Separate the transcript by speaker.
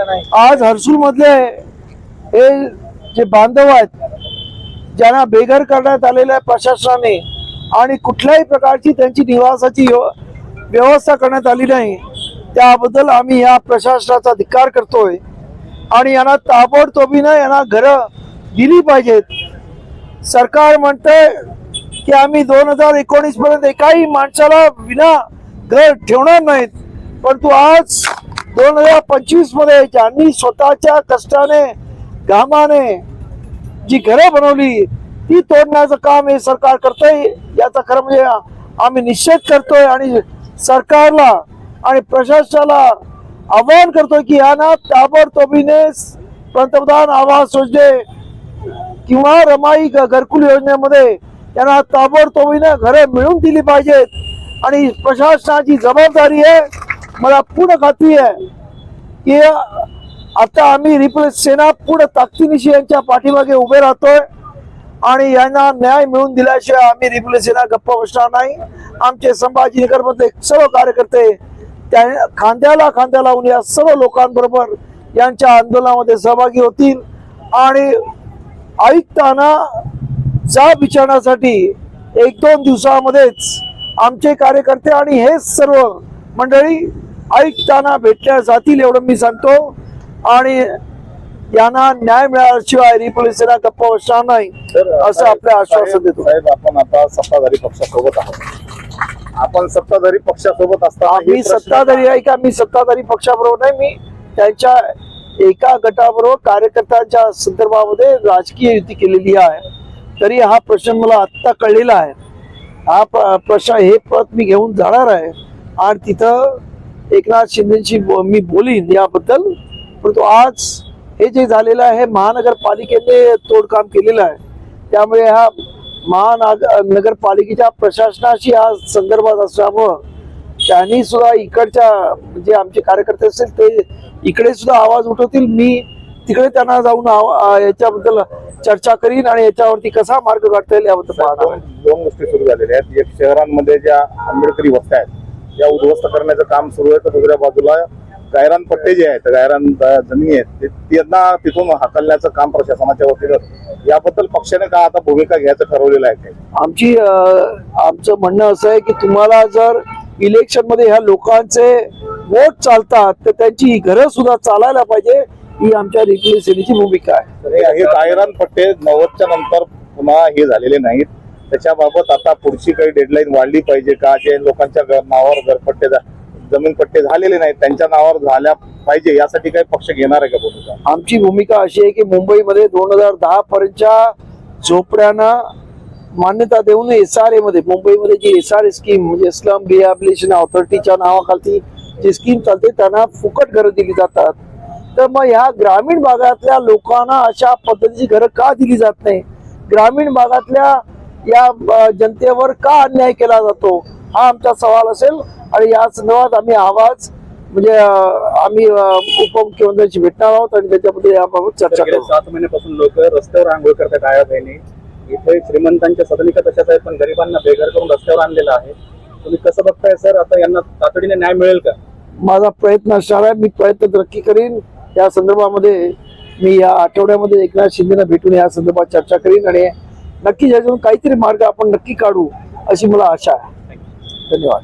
Speaker 1: आज हर्सूल मधले हे जे बांधव आहेत ज्यांना बेघर करण्यात आलेल्या आहे प्रशासनाने आणि कुठल्याही प्रकारची त्यांची निवासाची व्यवस्था करण्यात आली नाही त्याबद्दल आम्ही या प्रशासनाचा धिक्कार करतोय. आणि यांना ताबडतोबीनं यांना घरं दिली पाहिजेत. सरकार म्हणतंय की आम्ही दोन हजार एकोणीस पर्यंत एकाही माणसाला विना घर ठेवणार नाहीत. परंतु आज दोन हजार पंचवीसमध्ये ज्यांनी स्वतःच्या कष्टाने घामाने जी घरं बनवली ती तोडण्याचं काम हे सरकार करतंय. याचा खरं म्हणजे आम्ही निषेध करतोय आणि सरकारला आणि प्रशासनाला आवाहन करतोय की यांना ताबडतोबीने पंतप्रधान आवास योजने किंवा रमाई घरकुल योजनेमध्ये त्यांना ताबडतोबीने घरं मिळवून दिली पाहिजेत. आणि प्रशासनाची जबाबदारी आहे मला पूर्ण खात्री आहे की आता आम्ही रिप्लेस सेना पूर्ण ताकदीनिशी यांच्या पाठीमागे उभे राहतोय आणि यांना न्याय मिळवून दिल्याशिवाय आम्ही रिप्लेस सेना गप्प बसणार नाही. आमचे संभाजी मधले सर्व कार्यकर्ते त्या खांद्याला खांद्या लावून या सर्व लोकांबरोबर यांच्या आंदोलनामध्ये सहभागी होतील. आणि आयुक्तांना जाब विचारण्यासाठी एक दोन दिवसामध्येच आमचे कार्यकर्ते आणि हे सर्व मंडळी आयुक्तांना भेटल्या जातील एवढं मी सांगतो. आणि यांना न्याय मिळाल्याशिवाय रिपोलीस सेना गप्पा बसणार नाही असं आपलं आश्वासन देतो.
Speaker 2: साहेब आपण आता सत्ताधारी पक्षासोबत आहोत. आपण सत्ताधारी पक्षासोबत असताना
Speaker 1: आम्ही
Speaker 2: प्रश्न
Speaker 1: सत्ताधारी आहे का? मी सत्ताधारी पक्षाबरोबर नाही मी त्यांच्या एका गटाबरोबर कार्यकर्त्यांच्या संदर्भामध्ये राजकीय युती केलेली आहे. तरी हा प्रश्न मला आत्ता कळलेला आहे. हा प्र- प्रश्न हे पद मी घेऊन जाणार आहे. आणि तिथं एकनाथ शिंदेची मी बोलीन याबद्दल. परंतु आज हे जे झालेलं आहे हे महानगरपालिकेने तोडकाम केलेलं आहे. त्यामुळे हा महानग नगरपालिकेच्या प्रशासनाशी हा संदर्भात असल्यामुळं त्यांनी सुद्धा इकडच्या म्हणजे आमचे कार्यकर्ते असतील ते इकडे सुद्धा आवाज उठवतील. मी तिकडे त्यांना जाऊन याच्याबद्दल चर्चा करीन आणि याच्यावरती कसा मार्ग काढता येईल याबद्दल.
Speaker 2: दोन गोष्टी सुरू झालेल्या आहेत. एक शहरांमध्ये ज्या आंबेडकरी वस्त्या आहेत त्या उद्ध्वस्त करण्याचं काम सुरू आहे. तर दुसऱ्या बाजूला गायरान पट्टे जे आहेत गायरान जमिनी आहेत त्यांना तिथून हाकलण्याचं काम प्रशासनाच्या वतीनं याबद्दल पक्षाने का आता भूमिका घ्यायचं ठरवलेलं आहे
Speaker 1: आमची आमचं म्हणणं असं आहे की तुम्हाला जर इलेक्शनमध्ये ह्या लोकांचे वोट चालतात तर त्यांची घरं सुद्धा चालायला पाहिजे ही आमच्या रिप्लेस सेनेची भूमिका आहे.
Speaker 2: हे हे गायरान पट्टे नव्वदच्या नंतर पुन्हा हे झालेले नाहीत. त्याच्याबाबत आता पुढची काही डेडलाईन वाढली पाहिजे का? जे लोकांच्या नावावर घरपट्टे झा- जमीन पट्टे झालेले नाहीत त्यांच्या नावावर झाल्या पाहिजे यासाठी काही पक्ष घेणार आहे का भूमिका
Speaker 1: आमची भूमिका अशी आहे की मुंबईमध्ये दोन हजार दहा पर्यंतच्या झोपड्यांना मान्यता देऊन एस आर ए मध्ये मुंबईमध्ये जी एस आर ए स्कीम म्हणजे स्लम रिहॅबिलिटेशन ऑथॉरिटीच्या नावाखालती जी स्कीम चालते त्यांना फुकट घरं दिली जातात. तर मग ह्या ग्रामीण भागातल्या लोकांना अशा पद्धतीची घरं का दिली जात नाही? ग्रामीण भागातल्या या जनतेवर का अन्याय केला जातो? हा आमचा सवाल असेल आणि या संदर्भात आम्ही आवाज म्हणजे आम्ही उपमुख्यमंत्र्यांशी भेटणार आहोत आणि त्याच्यामध्ये याबाबत चर्चा करू.
Speaker 3: सात महिन्यापासून लोक रस्त्यावर आंघोळ करतात आया बहिणी. इथे श्रीमंतांच्या सदनिका तशाच आहेत पण गरिबांना बेघर करून रस्त्यावर आणलेलं आहे. तुम्ही कसं बघताय सर? आता यांना तातडीने न्याय मिळेल का?
Speaker 1: माझा प्रयत्न असणार आहे मी प्रयत्न नक्की करीन. या संदर्भामध्ये मी या आठवड्यामध्ये एकनाथ शिंदेना भेटून या संदर्भात चर्चा करीन आणि नक्की याच्यातून काहीतरी मार्ग आपण नक्की काढू अशी मला आशा आहे. धन्यवाद.